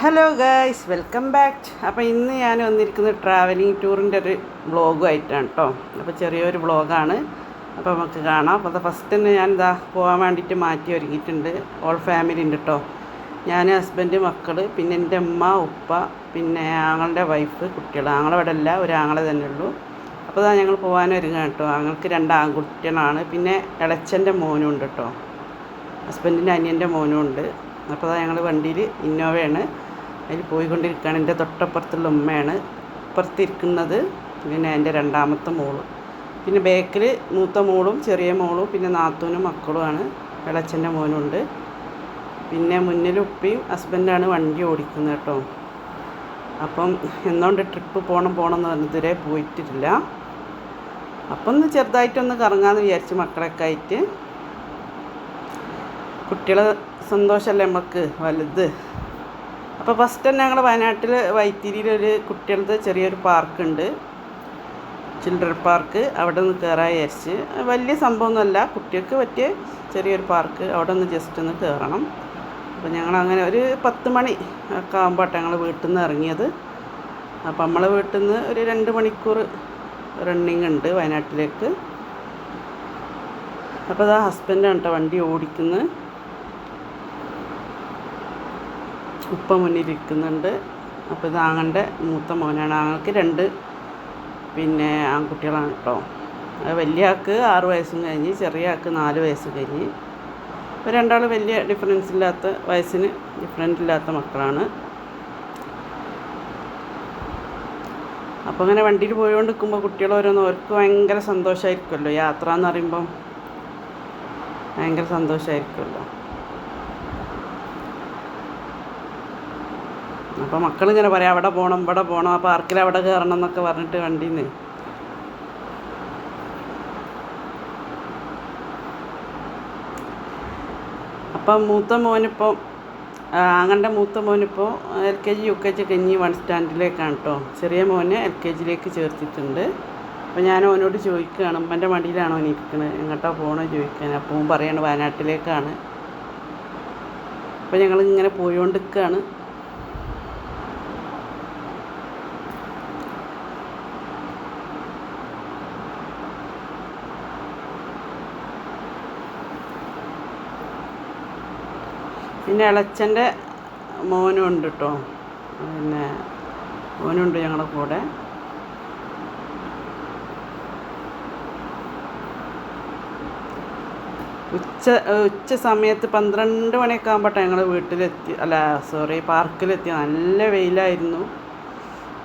Hello guys welcome back അപ്പോൾ ഇന്ന് ഞാൻ വന്നിരിക്കുന്നത് ട്രാവലിംഗ് ടൂറിന്റെ ഒരു വ്ളോഗുമായിട്ടാണ് കേട്ടോ അപ്പോൾ ചെറിയൊരു വ്ളോഗാണ് അപ്പോൾ നമുക്ക് കാണാം. അപ്പോൾ ഫസ്റ്റ് തന്നെ ഞാൻ ഇതാ പോകാൻ വേണ്ടിയിട്ട് മാറ്റി ഒരുങ്ങിയിട്ടുണ്ട്. ഓൾ ഫാമിലി ഉണ്ട് കേട്ടോ ഞാൻ ഹസ്ബൻഡ് മക്കൾ പിന്നെ എന്റെ ഉമ്മ ഉപ്പ പിന്നെ ആങ്ങളുടെ വൈഫ് കുട്ടികൾ ആങ്ങളെ ഇവിടെ അല്ല ഒരു ആങ്ങളെ തന്നെ ഉള്ളൂ. അപ്പോൾ ഇതാ ഞങ്ങൾ പോകാൻ ഒരുങ്ങാം കേട്ടോ ആങ്ങൾക്ക് രണ്ട് ആൺകുട്ടികളാണ്. പിന്നെ ഇളച്ചന്റെ മോനും ഉണ്ട് കേട്ടോ ഹസ്ബൻഡിന്റെ അനിയന്റെ മോനും ഉണ്ട്. അപ്പോൾ ഞങ്ങൾ വണ്ടിയിൽ ഇന്നോവയാണ് അതിൽ പോയിക്കൊണ്ടിരിക്കുകയാണ്. എന്റെ തൊട്ടപ്പുറത്തുള്ള ഉമ്മയാണ് ഇപ്പുറത്തിരിക്കുന്നത് പിന്നെ എന്റെ രണ്ടാമത്തെ മോൾ. പിന്നെ ബേക്കിൽ മൂത്ത മോളും ചെറിയ മോളും പിന്നെ നാത്തൂനും മക്കളുമാണ്. ഇളച്ചന്റെ മോനുണ്ട്. പിന്നെ മുന്നിൽ ഉപ്പയും ഹസ്ബൻഡാണ് വണ്ടി ഓടിക്കുന്നത് കേട്ടോ. അപ്പം എന്നോണ്ട് ട്രിപ്പ് പോകണം പോകണം എന്ന് പറഞ്ഞ് ഇതുവരെ പോയിട്ടില്ല. അപ്പം ഒന്ന് ചെറുതായിട്ടൊന്ന് കറങ്ങാമെന്ന് വിചാരിച്ചു മക്കളൊക്കെ ആയിട്ട്. കുട്ടികളെ സന്തോഷമല്ലേ നമുക്ക് വലുത്. അപ്പോൾ ഫസ്റ്റ് തന്നെ ഞങ്ങൾ വയനാട്ടിൽ വൈത്തിരിയിലൊരു കുട്ടികളുടെ ചെറിയൊരു പാർക്കുണ്ട്. ചിൽഡ്രൻ പാർക്ക് അവിടെ നിന്ന് കയറാൻ വിചാരിച്ച്. വലിയ സംഭവമൊന്നുമല്ല കുട്ടികൾക്ക് പറ്റിയ ചെറിയൊരു പാർക്ക് അവിടെ ഒന്ന് ജസ്റ്റ് ഒന്ന് കയറണം അപ്പോൾ ഞങ്ങൾ അങ്ങനെ ഒരു പത്ത് മണി ഒക്കെ ആകുമ്പോട്ടെ ഞങ്ങൾ വീട്ടിൽ നിന്ന് ഇറങ്ങിയത്. അപ്പോൾ നമ്മളെ വീട്ടിൽ നിന്ന് ഒരു രണ്ട് മണിക്കൂർ റണ്ണിങ് ഉണ്ട് വയനാട്ടിലേക്ക്. അപ്പോൾ അതാ ഹസ്ബൻഡാണ് കേട്ടോ വണ്ടി ഓടിക്കുന്നത്. ഉപ്പ മുന്നിലിരിക്കുന്നുണ്ട്. അപ്പോൾ ഇത് ആങ്ങളുടെ മൂത്ത മോനാണ്. ആങ്ങൾക്ക് രണ്ട് പിന്നെ ആൺകുട്ടികളാണ് കേട്ടോ വലിയ ആൾക്ക് ആറ് വയസ്സും കഴിഞ്ഞ് ചെറിയ ആൾക്ക് നാല് വയസ്സ് കഴിഞ്ഞ്. അപ്പോൾ രണ്ടാൾ വലിയ ഡിഫറൻസ് ഇല്ലാത്ത വയസ്സിന് ഡിഫറന്റ് ഇല്ലാത്ത മക്കളാണ്. അപ്പോൾ അങ്ങനെ വണ്ടിയിൽ പോയിക്കൊണ്ട് നിൽക്കുമ്പോൾ കുട്ടികൾ ഓരോന്ന് അവർക്ക് ഭയങ്കര സന്തോഷമായിരിക്കുമല്ലോ യാത്ര എന്ന് പറയുമ്പം ഭയങ്കര സന്തോഷമായിരിക്കുമല്ലോ അപ്പോൾ മക്കളിങ്ങനെ പറയാം അവിടെ പോകണം ഇവിടെ പോകണം ആ പാർക്കിൽ അവിടെ കയറണം എന്നൊക്കെ പറഞ്ഞിട്ട് വണ്ടിന്ന് അപ്പം മൂത്ത മോനിപ്പോൾ അങ്ങന്റെ മൂത്ത മോനിപ്പോൾ L K G U K G കഴിഞ്ഞ് വൺ സ്റ്റാൻഡിലേക്കാണ് കേട്ടോ ചെറിയ മോനെ എൽ കെ ജിയിലേക്ക് ചേർത്തിട്ടുണ്ട്. അപ്പോൾ ഞാൻ ഓനോട് ചോദിക്കുകയാണ് ഉമ്മന്റെ മടിയിലാണോ അവൻ ഇരിക്കുന്നത് എങ്ങോട്ടാ പോകണോ ചോദിക്കാൻ അപ്പോൾ പറയാണ് വയനാട്ടിലേക്കാണ്. അപ്പോൾ ഞങ്ങൾ ഇങ്ങനെ പോയിക്കൊണ്ടിരിക്കുകയാണ് പിന്നെ ഇളച്ചന്റെ മോനും ഉണ്ട് കേട്ടോ പിന്നെ മോനുണ്ട് ഞങ്ങളുടെ കൂടെ. ഉച്ച ഉച്ച സമയത്ത് പന്ത്രണ്ട് മണിയൊക്കെ ആകുമ്പോട്ടെ ഞങ്ങൾ വീട്ടിലെത്തി അല്ല സോറി പാർക്കിലെത്തി. നല്ല വെയിലായിരുന്നു.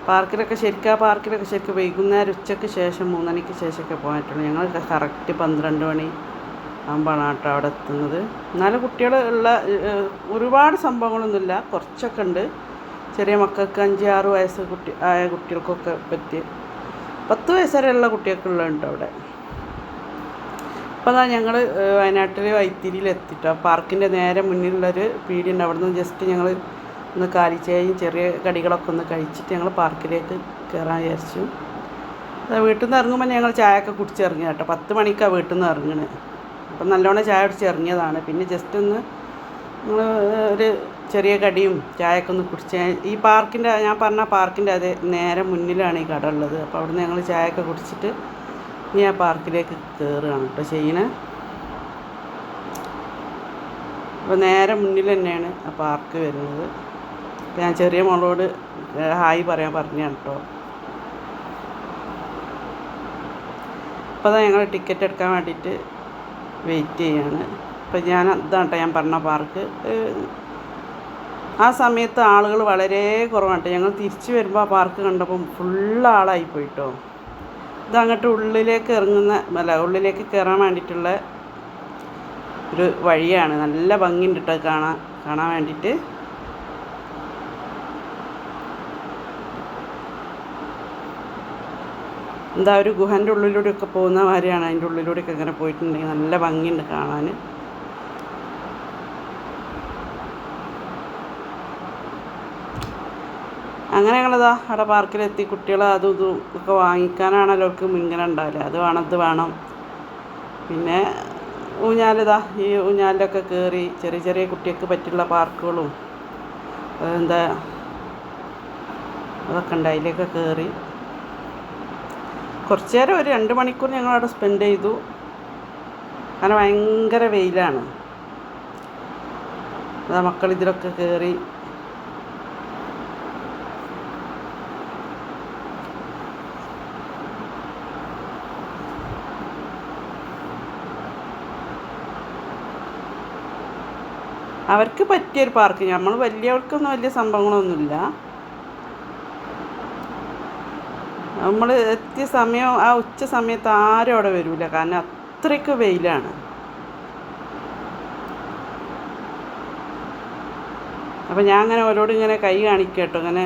പാർക്കിലൊക്കെ ശരിക്കും ആ പാർക്കിലൊക്കെ ശരിക്കും വൈകുന്നേരം ഉച്ചയ്ക്ക് ശേഷം മൂന്നണിക്ക് ശേഷമൊക്കെ പോയിട്ടുള്ളൂ ഞങ്ങൾ കറക്റ്റ് പന്ത്രണ്ട് മണി ആകുമ്പോഴാണ് കേട്ടോ അവിടെ എത്തുന്നത്. എന്നാലും കുട്ടികൾ ഉള്ള ഒരുപാട് സംഭവങ്ങളൊന്നുമില്ല. കുറച്ചൊക്കെ ഉണ്ട്. ചെറിയ മക്കൾക്ക് അഞ്ച് ആറ് വയസ്സ് കുട്ടി ആയ കുട്ടികൾക്കൊക്കെ പറ്റി പത്ത് വയസ്സ് വരെയുള്ള കുട്ടികൾക്കുള്ളുണ്ട് അവിടെ. അതാ ഞങ്ങൾ വയനാട്ടിൽ വൈത്തിരിയിൽ എത്തിട്ടോ. പാർക്കിന്റെ നേരെ മുന്നിലുള്ളൊരു പീടിയുണ്ട്. അവിടെ നിന്ന് ജസ്റ്റ് ഞങ്ങൾ ഒന്ന് കാലിച്ചേയും ചെറിയ കടികളൊക്കെ ഒന്ന് കഴിച്ചിട്ട് ഞങ്ങൾ പാർക്കിലേക്ക് കയറാൻ വിചാരിച്ചു. വീട്ടിൽ നിന്ന് ഇറങ്ങുമ്പോൾ ഞങ്ങൾ ചായയൊക്കെ കുടിച്ചിറങ്ങി കേട്ടോ. പത്ത് മണിക്കാണ് വീട്ടിൽ നിന്ന് ഇറങ്ങണത് അപ്പം നല്ലോണം ചായ കുടിച്ച് ഇറങ്ങിയതാണ്. പിന്നെ ജസ്റ്റ് ഒന്ന് ഒരു ചെറിയ കടിയും ചായയൊക്കെ ഒന്ന് കുടിച്ച് ഈ പാർക്കിന്റെ ഞാൻ പറഞ്ഞ പാർക്കിന്റെ അതേ നേരെ മുന്നിലാണ് ഈ കട ഉള്ളത്. അപ്പോൾ അവിടുന്ന് ഞങ്ങൾ ചായയൊക്കെ കുടിച്ചിട്ട് ഇനി ആ പാർക്കിലേക്ക് കയറുകയാണ് കേട്ടോ ചെയ്യണേ. അപ്പോൾ നേരെ മുന്നിൽ തന്നെയാണ് ആ പാർക്ക് വരുന്നത്. ഞാൻ ചെറിയ മോളോട് ഹായ് പറയാൻ പറഞ്ഞാണ് കേട്ടോ. അപ്പോൾ അതാ ഞങ്ങൾ ടിക്കറ്റ് എടുക്കാൻ വേണ്ടിയിട്ട് വെയിറ്റ് ചെയ്യാണ് അപ്പം ഞാൻ അതാണ് കേട്ടോ ഞാൻ പറഞ്ഞ പാർക്ക്. ആ സമയത്ത് ആളുകൾ വളരെ കുറവാണ്. ഞങ്ങൾ തിരിച്ചു വരുമ്പോൾ ആ പാർക്ക് കണ്ടപ്പം ഫുള്ള് ആളായി പോയിട്ടോ. ഇത് അങ്ങോട്ട് ഉള്ളിലേക്ക് ഇറങ്ങുന്ന അല്ല ഉള്ളിലേക്ക് കയറാൻ വേണ്ടിയിട്ടുള്ള ഒരു വഴിയാണ്. നല്ല ഭംഗിയുണ്ട് കേട്ടോ കാണാൻ കാണാൻ വേണ്ടിയിട്ട്. എന്താ ഒരു ഗുഹന്റെ ഉള്ളിലൂടെയൊക്കെ പോകുന്ന മാതിരിയാണ് അതിന്റെ ഉള്ളിലൂടെയൊക്കെ ഇങ്ങനെ പോയിട്ടുണ്ടെങ്കിൽ നല്ല ഭംഗിയുണ്ട് കാണാൻ. അങ്ങനെ ഞങ്ങളതാ അവിടെ പാർക്കിലെത്തി. കുട്ടികളെ അതും ഇതും ഒക്കെ വാങ്ങിക്കാനാണല്ലോ അവർക്ക് മുൻഗണന ഉണ്ടാവില്ല അത് വേണം ഇത് വേണം. പിന്നെ ഊഞ്ഞാലിതാ ഈ ഊഞ്ഞാലിലൊക്കെ കയറി ചെറിയ ചെറിയ കുട്ടികൾക്ക് പറ്റുള്ള പാർക്കുകളും എന്താ അതൊക്കെ ഉണ്ട്. അതിലേക്ക് കയറി കുറച്ച് നേരം ഒരു രണ്ട് മണിക്കൂർ ഞങ്ങൾ അവിടെ സ്പെൻഡ് ചെയ്തു. കാരണം ഭയങ്കര വെയിലാണ്. അതാ മക്കൾ ഇതിലൊക്കെ കയറി അവർക്ക് പറ്റിയൊരു പാർക്ക് നമ്മൾ വലിയവർക്കൊന്നും വലിയ സംഭവങ്ങളൊന്നുമില്ല. നമ്മൾ എത്തിയ സമയം ആ ഉച്ച സമയത്ത് ആരും അവിടെ വരില്ല കാരണം അത്രയ്ക്ക് വെയിലാണ്. അപ്പം ഞാൻ അങ്ങനെ ഓരോട് ഇങ്ങനെ കൈ കാണിക്കുക കേട്ടോ അങ്ങനെ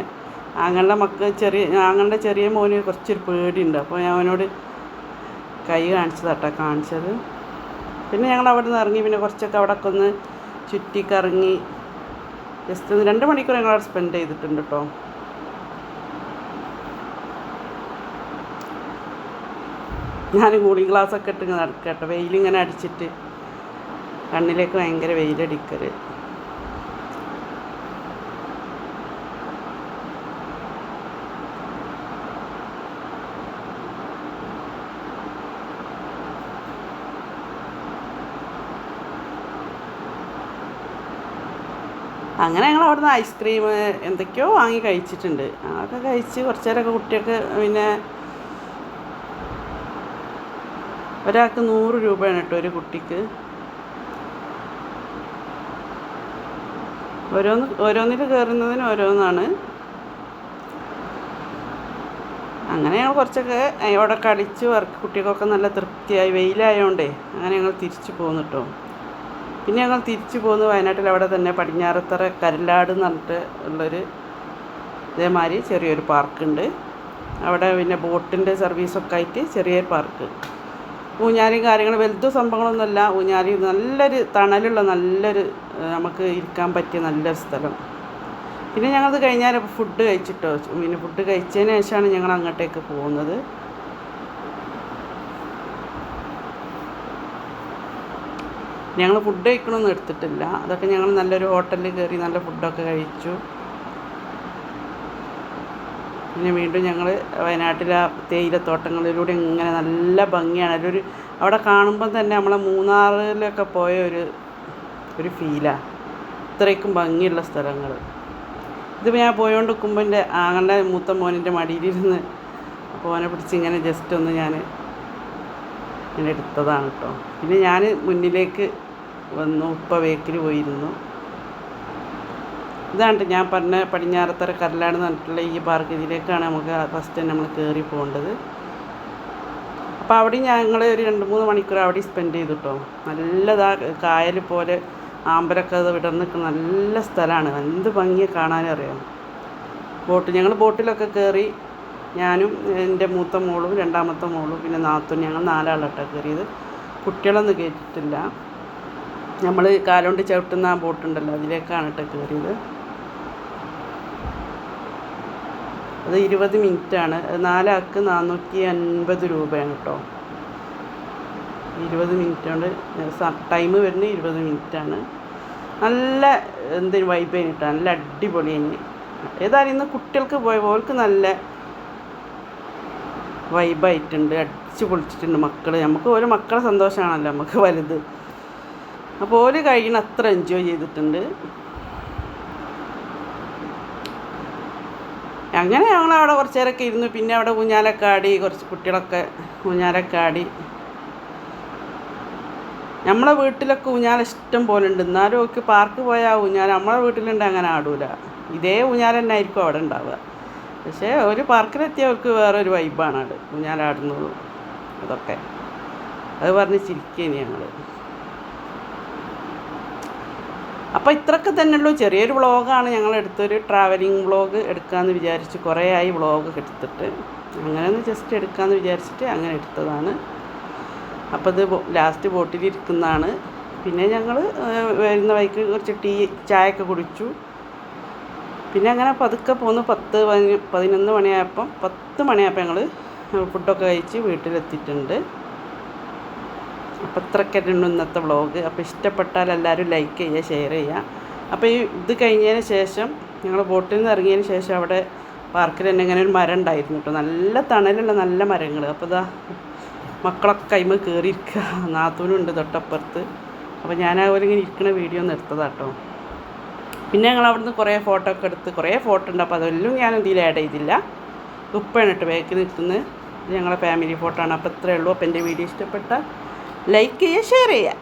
ആങ്ങളുടെ മക്ക ചെറിയ ആങ്ങളുടെ ചെറിയ മോന് കുറച്ചൊരു പേടിയുണ്ട്. അപ്പോൾ ഞാൻ അവനോട് കൈ കാണിച്ചതാട്ടോ കാണിച്ചത്. പിന്നെ ഞങ്ങൾ അവിടെ നിന്ന് ഇറങ്ങി. പിന്നെ കുറച്ചൊക്കെ അവിടെ ഒക്കെ ഒന്ന് ചുറ്റിക്കറങ്ങി. ജസ്റ്റ് ഒന്ന് രണ്ട് മണിക്കൂർ ഞങ്ങൾ അവിടെ സ്പെൻഡ് ചെയ്തിട്ടുണ്ട് കേട്ടോ ഞാൻ കൂളിംഗ് ഗ്ലാസ് ഒക്കെ ഇട്ട് നടക്കട്ടെ വെയിലിങ്ങനെ അടിച്ചിട്ട് കണ്ണിലേക്ക് ഭയങ്കര വെയിലടിക്കൽ അങ്ങനെ ഞങ്ങൾ അവിടുന്ന് ഐസ്ക്രീം എന്തൊക്കെയോ വാങ്ങി കഴിച്ചിട്ടുണ്ട്. അതൊക്കെ കഴിച്ച് കുറച്ച് നേരമൊക്കെ കുട്ടിയൊക്കെ പിന്നെ ഒരാൾക്ക് നൂറ് രൂപയാണ് കേട്ടോ ഒരു കുട്ടിക്ക്. ഓരോന്ന് ഓരോന്നിൽ കയറുന്നതിന് ഓരോന്നാണ്. അങ്ങനെ ഞങ്ങൾ കുറച്ചൊക്കെ അവിടെ കളിച്ച് വർക്ക് കുട്ടികൾക്കൊക്കെ നല്ല തൃപ്തിയായി. വെയിലായതുകൊണ്ടേ അങ്ങനെ ഞങ്ങൾ തിരിച്ചു പോന്നു കേട്ടോ. പിന്നെ ഞങ്ങൾ തിരിച്ചു പോന്ന് വയനാട്ടിൽ അവിടെ തന്നെ പടിഞ്ഞാറത്തറ കരലാട് എന്ന് പറഞ്ഞിട്ട് ഉള്ളൊരു ഇതേമാതിരി ചെറിയൊരു പാർക്കുണ്ട്. അവിടെ പിന്നെ ബോട്ടിന്റെ സർവീസൊക്കെ ആയിട്ട് ചെറിയൊരു പാർക്ക്. ഊഞ്ഞാലും കാര്യങ്ങളും വലുത് സംഭവങ്ങളൊന്നുമല്ല. ഊഞ്ഞാലി നല്ലൊരു തണലുള്ള നല്ലൊരു നമുക്ക് ഇരിക്കാൻ പറ്റിയ നല്ലൊരു സ്ഥലം. പിന്നെ ഞങ്ങളത് കഴിഞ്ഞാൽ ഫുഡ് കഴിച്ചിട്ടോ പിന്നെ ഫുഡ് കഴിച്ചതിന് ശേഷമാണ് ഞങ്ങൾ അങ്ങോട്ടേക്ക് പോകുന്നത്. ഞങ്ങൾ ഫുഡ് കഴിക്കണമൊന്നും എടുത്തിട്ടില്ല. അതൊക്കെ ഞങ്ങൾ നല്ലൊരു ഹോട്ടലിൽ കയറി നല്ല ഫുഡൊക്കെ കഴിച്ചു. പിന്നെ വീണ്ടും ഞങ്ങൾ വയനാട്ടിലെ തേയിലത്തോട്ടങ്ങളിലൂടെ ഇങ്ങനെ നല്ല ഭംഗിയാണ്. അതിലൊരു അവിടെ കാണുമ്പം തന്നെ നമ്മളെ മൂന്നാറിലൊക്കെ പോയ ഒരു ഒരു ഫീലാണ് ഇത്രയ്ക്കും ഭംഗിയുള്ള സ്ഥലങ്ങൾ ഇതിപ്പോൾ ഞാൻ പോയോണ്ട് നിൽക്കുമ്പോൾ എന്റെ ആങ്ങളുടെ മൂത്ത മോനിന്റെ മടിയിലിരുന്ന് ഓനെ പിടിച്ച് ഇങ്ങനെ ജസ്റ്റ് ഒന്ന് ഞാൻ ഇങ്ങനെ എടുത്തതാണ് കേട്ടോ പിന്നെ ഞാൻ മുന്നിലേക്ക് വന്നു ഉപ്പ വേക്കിൽ പോയിരുന്നു. ഇതാണ് ഞാൻ പറഞ്ഞ പടിഞ്ഞാറത്തറ കരലാട് എന്ന് പറഞ്ഞിട്ടുള്ള ഈ പാർക്ക് ഇതിലേക്കാണ് നമുക്ക് ഫസ്റ്റ് നമ്മൾ കയറി പോകേണ്ടത്. അപ്പോൾ അവിടെ ഞങ്ങൾ ഒരു രണ്ട് മൂന്ന് മണിക്കൂർ അവിടെ സ്പെൻഡ് ചെയ്തു കേട്ടോ നല്ലതാ കായൽ പോലെ ആമ്പലൊക്കെ അത് വിടർന്ന് നിൽക്കുന്ന നല്ല സ്ഥലമാണ്. എന്ത് ഭംഗിയെ കാണാനും അറിയാം. ബോട്ട് ഞങ്ങൾ ബോട്ടിലൊക്കെ കയറി ഞാനും എന്റെ മൂത്ത മോളും രണ്ടാമത്തെ മോളും പിന്നെ നാത്തും ഞങ്ങൾ നാലാളാട്ടോ കയറിയത് കുട്ടികളൊന്നും കയറ്റിട്ടില്ല നമ്മൾ കാലുകൊണ്ട് ചവിട്ടുന്ന ആ ബോട്ടുണ്ടല്ലോ അതിലേക്കാണ് കേട്ടോ കയറിയത് അത് ഇരുപത് മിനിറ്റാണ്. നാലാൾക്ക് നാനൂറ്റി അൻപത് രൂപയാണ് കേട്ടോ. ഇരുപത് മിനിറ്റ് കൊണ്ട് ടൈം വരുന്നത് ഇരുപത് മിനിറ്റാണ്. നല്ല എന്തൊരു വൈബ് കിട്ടുക നല്ല അടിപൊളി തന്നെ. ഏതായാലും ഇന്ന് കുട്ടികൾക്ക് പോയ ഓൾക്ക് നല്ല വൈബായിട്ടുണ്ട് അടിച്ചു പൊളിച്ചിട്ടുണ്ട് മക്കൾ നമുക്ക് ഓരോ മക്കളെ സന്തോഷമാണല്ലോ നമുക്ക് വലുത്. അപ്പോൾ ഓര് കഴിയണ അത്ര എൻജോയ് ചെയ്തിട്ടുണ്ട്. അങ്ങനെ ഞങ്ങൾ അവിടെ കുറച്ച് നേരമൊക്കെ ഇരുന്നു. പിന്നെ അവിടെ ഊഞ്ഞാലൊക്കെ ആടി കുറച്ച് കുട്ടികളൊക്കെ ഊഞ്ഞാലൊക്കെ ആടി. നമ്മളെ വീട്ടിലൊക്കെ ഊഞ്ഞാൽ ഇഷ്ടം പോലെ ഉണ്ട് എന്നാലും ഒക്കെ പാർക്ക് പോയാൽ ഊഞ്ഞാൽ നമ്മളെ വീട്ടിലുണ്ട് അങ്ങനെ ആടൂല. ഇതേ ഊഞ്ഞാൽ തന്നെ ആയിരിക്കും അവിടെ ഉണ്ടാവുക. പക്ഷേ ഒരു പാർക്കിലെത്തിയവർക്ക് വേറെ ഒരു വൈബാണ് അവിടെ ഊഞ്ഞാലാടുന്നതും അതൊക്കെ. അത് പറഞ്ഞ് ചിരിക്കുകയാണ് ഞങ്ങൾ അപ്പോൾ ഇത്രയൊക്കെ തന്നെയുള്ളൂ. ചെറിയൊരു വ്ളോഗാണ് ഞങ്ങൾ എടുത്തൊരു ട്രാവലിംഗ് വ്ളോഗ് എടുക്കാമെന്ന് വിചാരിച്ച് കുറേ ആയി വ്ളോഗ് എടുത്തിട്ട്. അങ്ങനെ ഒന്ന് ജസ്റ്റ് എടുക്കാമെന്ന് വിചാരിച്ചിട്ട് അങ്ങനെ എടുത്തതാണ്. അപ്പോൾ ഇത് ലാസ്റ്റ് ബോട്ടിലിരിക്കുന്നതാണ് പിന്നെ ഞങ്ങൾ വരുന്ന വൈക്ക് കുറച്ച് ടീ ചായയൊക്കെ കുടിച്ചു. പിന്നെ അങ്ങനെ പതുക്കെ പോന്ന്. പത്ത് പതിന- പതിനൊന്ന് മണിയായപ്പം പത്ത് മണിയായപ്പോൾ ഞങ്ങൾ ഫുഡൊക്കെ കഴിച്ച് വീട്ടിലെത്തിയിട്ടുണ്ട്. അപ്പോൾ ഇത്രയൊക്കെ ഇന്നത്തെ വ്ളോഗ് അപ്പോൾ ഇഷ്ടപ്പെട്ടാൽ എല്ലാവരും ലൈക്ക് ചെയ്യുക ഷെയർ ചെയ്യുക. അപ്പോൾ ഈ ഇത് കഴിഞ്ഞതിന് ശേഷം ഞങ്ങൾ ബോട്ടിൽ നിന്ന് ഇറങ്ങിയതിന് ശേഷം അവിടെ പാർക്കിൽ തന്നെ ഇങ്ങനെ ഒരു മരം ഉണ്ടായിരുന്നു കേട്ടോ. നല്ല തണലുള്ള നല്ല മരങ്ങൾ അപ്പോൾ ഇതാ മക്കളൊക്കെ കൈമ കയറിയിരിക്കുക നാത്തൂനുണ്ട് തൊട്ടപ്പുറത്ത്. അപ്പോൾ ഞാൻ അവരിങ്ങനെ ഇരിക്കുന്ന വീഡിയോ ഒന്ന് എടുത്തതാട്ടോ പിന്നെ ഞങ്ങൾ അവിടുന്ന് കുറേ ഫോട്ടോ ഒക്കെ എടുത്ത് കുറേ ഫോട്ടോ ഉണ്ട്. അപ്പോൾ അതെല്ലാം ഞാൻ ഇതിൽ ആഡ് ചെയ്തില്ല. ഉപ്പാണ് കേട്ടോ ബാക്കിൽ നിൽക്കുന്നത്. ഞങ്ങളുടെ ഞങ്ങളെ ഫാമിലി ഫോട്ടോ ആണ്. അപ്പോൾ ഇത്രയേ ഉള്ളൂ. അപ്പോൾ എന്റെ വീഡിയോ ഇഷ്ടപ്പെട്ടാൽ ലൈക്ക് ചെയ്യുക ഷെയർ ചെയ്യുക